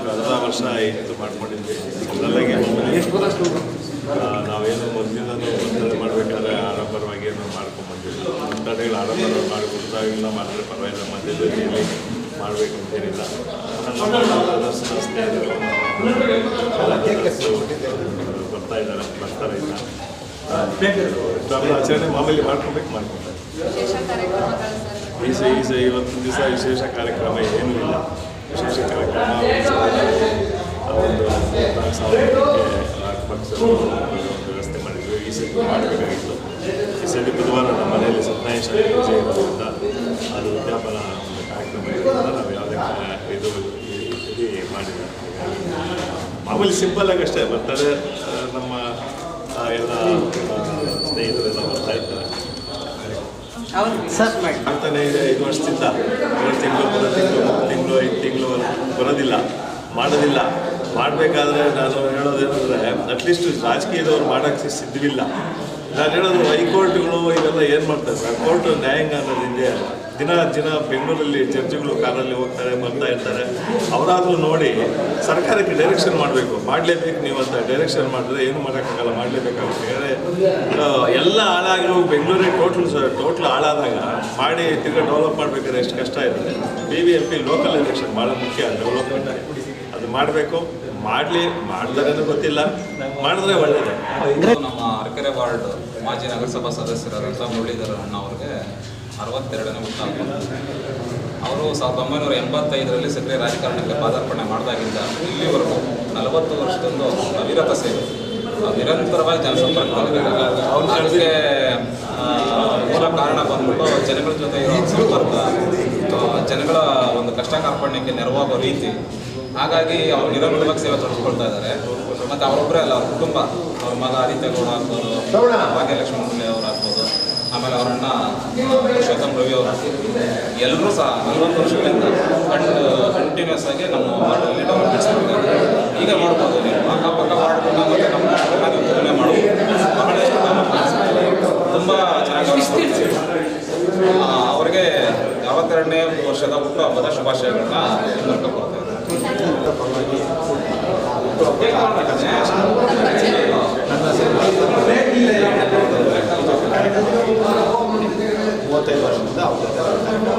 ಕಳೆದ ವರ್ಷ ಆಯಿತು ಮಾಡ್ಕೊಂಡಿದ್ವಿ. ನನಗೆ ನಾವೇನು ಮೊದಲಿಂದನೂ ಒತ್ತಡ ಮಾಡಬೇಕಾದ್ರೆ ಆಡಂಬರವಾಗಿ ಏನೋ ಮಾಡ್ಕೊಂಡ್ಬಂದಿಲ್ಲ ಒತ್ತಡಗಳು ಆಡಂಬರ ಮಾಡಿಕೊಡ್ತಾಗಿಲ್ಲ ಮಾಡಿದ್ರೆ ಪರವಾಗಿಲ್ಲ. ಮಧ್ಯದಲ್ಲಿ ಮಾಡಬೇಕು ಅಂತೇನಿಲ್ಲ ಬರ್ತಾ ಇದ್ದಾರೆ ಬರ್ತಾರೆ ಇಲ್ಲ ಆಚರಣೆ ಮಾಮೂಲಿ ಮಾಡ್ಕೊಬೇಕು ಮಾಡ್ಕೊತಾರೆ ಈ ಇವತ್ತು ದಿವಸ ವಿಶೇಷ ಕಾರ್ಯಕ್ರಮ ಏನೂ ಇಲ್ಲ. ಕಾರ್ಯಕ್ರಮ ಆ ಒಂದು ವ್ಯವಸ್ಥೆ ಮಾಡಿದ್ವಿ ಈ ಸತಿ ಮಾಡಬೇಕಾಗಿತ್ತು ಈ ಬುಧವಾರ ನಮ್ಮ ಮನೆಯಲ್ಲಿ ಸತ್ಯನಾರಾಯಣ ಅದು ಉದ್ಯಾಪನ ಒಂದು ಕಾರ್ಯಕ್ರಮ ಇದು ಮಾಡಿಲ್ಲ ಮಾಮೂಲಿ ಸಿಂಪಲ್ ಆಗಿ ಅಷ್ಟೇ ಬರ್ತಾರೆ ನಮ್ಮ ಎಲ್ಲ ಸ್ನೇಹಿತರೆಲ್ಲ ಬರ್ತಾ ಇರ್ತಾರೆ. ಸರ್. ಆಗ್ತಾನೆ ಇದೆ ಐದು ವರ್ಷದಿಂದ ಎರಡು ತಿಂಗಳು ಬರೋ ತಿಂಗಳು ಮೂರು ತಿಂಗಳು ಐದು ತಿಂಗಳು ಬರೋದಿಲ್ಲ ಮಾಡೋದಿಲ್ಲ. ಮಾಡಬೇಕಾದ್ರೆ ನಾನು ಹೇಳೋದೇನಂದ್ರೆ ಅಟ್ಲೀಸ್ಟ್ ರಾಜಕೀಯದವ್ರು ಮಾಡೋಕ್ಕೆ ಸಿದ್ಧವಿಲ್ಲ. ನಾನು ಹೇಳೋದು ಹೈಕೋರ್ಟ್ಗಳು ಇವೆಲ್ಲ ಏನು ಮಾಡ್ತಾರೆ ಸರ್? ಕೋರ್ಟ್ ನ್ಯಾಯಾಂಗ ಅನ್ನೋದಿದೆ ದಿನ ದಿನ ಬೆಂಗಳೂರಲ್ಲಿ ಜಡ್ಜಿಗಳು ಕಾರಲ್ಲಿ ಹೋಗ್ತಾರೆ ಬರ್ತಾ ಇರ್ತಾರೆ. ಅವರಾದರೂ ನೋಡಿ ಸರ್ಕಾರಕ್ಕೆ ಡೈರೆಕ್ಷನ್ ಮಾಡಬೇಕು. ಮಾಡಲೇಬೇಕು ನೀವು ಅಂತ ಡೈರೆಕ್ಷನ್ ಮಾಡಿದ್ರೆ ಏನು ಮಾಡೋಕ್ಕಾಗಲ್ಲ, ಮಾಡಲೇಬೇಕಾಗುತ್ತೆ. ಯಾಕಂದರೆ ಎಲ್ಲ ಹಾಳಾಗಿರೋ ಬೆಂಗಳೂರೇ ಟೋಟಲ್ ಟೋಟಲ್ ಹಾಳಾದಾಗ ಮಾಡಿ ತಿರ್ಗ ಡೆವಲಪ್ ಮಾಡಬೇಕಾದ್ರೆ ಎಷ್ಟು ಕಷ್ಟ ಇದೆ B B M P local election ಭಾಳ ಮುಖ್ಯ ಡೆವಲಪ್ಮೆಂಟ್ ಅದು ಮಾಡಬೇಕು. ಮಾಡಲಿ ಮಾಡ್ದಾರೇನೋ ಗೊತ್ತಿಲ್ಲ. ಮಾಡಿದ್ರೆ ಒಳ್ಳೇದು. ನಮ್ಮ ಅರ್ಕೆರೆ ವಾರ್ಡ್ ಮಾಜಿ ನಗರಸಭಾ ಸದಸ್ಯರಾದಂಥ ಮುರಳೀಧರ ಅಣ್ಣ ಅವ್ರಿಗೆ ಅರವತ್ತೆರಡನೇ ಹುಟ್ಟಾಹಬ್ಬ ಅವರು ಸಾವಿರದ ಒಂಬೈನೂರ ಎಂಬತ್ತೈದರಲ್ಲಿ ಸಕ್ರಿಯ ರಾಜಕಾರಣಕ್ಕೆ ಪಾದಾರ್ಪಣೆ ಮಾಡಿದಾಗಿಂದ ಇಲ್ಲಿವರೆಗೂ ನಲವತ್ತು ವರ್ಷದೊಂದು ಅವಿರತ ಸೇವೆ. ನಿರಂತರವಾಗಿ ಜನಸಂಪರ್ಕ ಅವ್ರ ಜೊತೆ ಮೂಲ ಕಾರಣ ಬಂದ್ಬಿಟ್ಟು ಜನಗಳ ಜೊತೆ ಇರೋ ಸಂಪರ್ಕ ಜನಗಳ ಒಂದು ಕಷ್ಟ ಕಾರ್ಪಣ್ಯಕ್ಕೆ ನೆರವಾಗೋ ರೀತಿ. ಹಾಗಾಗಿ ಅವ್ರು ನಿರಂತರವಾಗಿ ಸೇವೆ ತೊಡಗಿಸ್ಕೊಳ್ತಾ ಇದ್ದಾರೆ ಮತ್ತು ಅವರೊಬ್ಬರೇ ಅಲ್ಲ ಅವ್ರ ಕುಟುಂಬ. ಅವ್ರ ಮಗ ಆದಿತ್ಯಗೌಡ ಆಗ್ಬೋದು ಭಾಗ್ಯಲಕ್ಷ್ಮಿ ಮುರಳಿ ಅವರು ಆಗ್ಬೋದು ಆಮೇಲೆ ಅವರನ್ನು ಪುರುಷೋತ್ತಮ್ ರವಿ ಅವರು. ಎಲ್ಲರೂ ಸಹ ನಲವತ್ತು ವರ್ಷಗಳಿಂದ ಕಂಟಿನ್ಯೂಸ್ ಆಗಿ ನಮ್ಮ ವಾರ್ಡಲ್ಲಿ ಡೆವಲಪ್ಮೆಂಟ್ಸ್ ಯಾವತ್ತೆರಡನೇ ವರ್ಷದ ಹುಟ್ಟುಹಬ್ಬದ ಶುಭಾಶಯಗಳನ್ನ ಮೂಲಕ ಕೊಡ್ತಾ ಮೂವತ್ತೈದು ವರ್ಷದಿಂದ ಅವ್ರ ಜೊತೆ